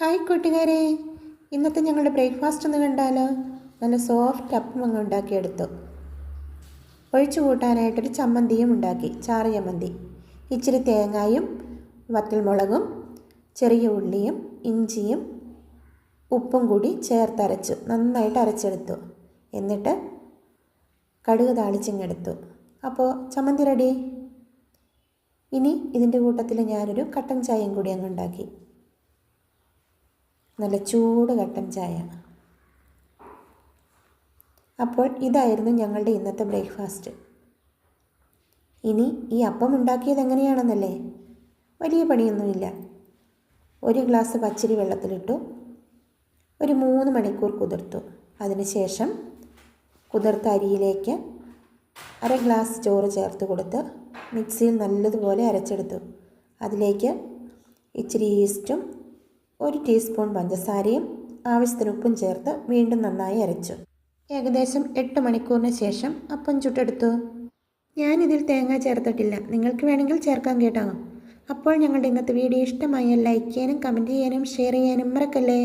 Hi കൂട്ടുകാരെ. ഇന്നത്തെ ഞങ്ങളുടെ ബ്രേക്ക്ഫാസ്റ്റ് ഒന്ന് കണ്ടാലോ? നല്ല സോഫ്റ്റ് അപ്പം അങ്ങ് ഉണ്ടാക്കിയെടുത്തു. ഒഴിച്ചു കൂട്ടാനായിട്ടൊരു ചമ്മന്തിയും ഉണ്ടാക്കി. ചാറ് ചമ്മന്തി. ഇച്ചിരി തേങ്ങായും വറ്റൽമുളകും ചെറിയ ഉള്ളിയും ഇഞ്ചിയും ഉപ്പും കൂടി ചേർത്തരച്ചു നന്നായിട്ട് അരച്ചെടുത്തു. എന്നിട്ട് കടുക് താളിച്ചിങ്ങെടുത്തു. അപ്പോൾ ചമ്മന്തി റെഡി? ഇനി ഇതിന്റെ കൂട്ടത്തിൽ ഞാനൊരു കട്ടൻ ചായയും കൂടി അങ്ങ് ഉണ്ടാക്കി. നല്ല ചൂട് കട്ടൻ ചായ. അപ്പോൾ ഇതായിരുന്നു ഞങ്ങളുടെ ഇന്നത്തെ ബ്രേക്ക്ഫാസ്റ്റ്. ഇനി ഈ അപ്പം ഉണ്ടാക്കിയത് എങ്ങനെയാണെന്നല്ലേ? വലിയ പണിയൊന്നുമില്ല. ഒരു ഗ്ലാസ് പച്ചരി വെള്ളത്തിലിട്ടു. ഒരു മൂന്ന് മണിക്കൂർ കുതിർത്തു. അതിനുശേഷം കുതിർത്ത അരിയിലേക്ക് അര ഗ്ലാസ് ചോറ് ചേർത്ത് കൊടുത്ത് മിക്സിയിൽ നല്ലതുപോലെ അരച്ചെടുത്തു. അതിലേക്ക് ഇച്ചിരി ഈസ്റ്റും ഒരു ടീസ്പൂൺ പഞ്ചസാരയും ആവശ്യത്തിന് ഉപ്പും ചേർത്ത് വീണ്ടും നന്നായി അരച്ചു. ഏകദേശം എട്ട് മണിക്കൂറിന് ശേഷം അപ്പം ചുട്ടെടുത്തു. ഞാനിതിൽ തേങ്ങ ചേർത്തിട്ടില്ല. നിങ്ങൾക്ക് വേണമെങ്കിൽ ചേർക്കാൻ കേട്ടോ. അപ്പോൾ ഞങ്ങളുടെ ഇന്നത്തെ വീഡിയോ ഇഷ്ടമായാൽ ലൈക്ക് ചെയ്യാനും കമന്റ് ചെയ്യാനും ഷെയർ ചെയ്യാനും മറക്കല്ലേ?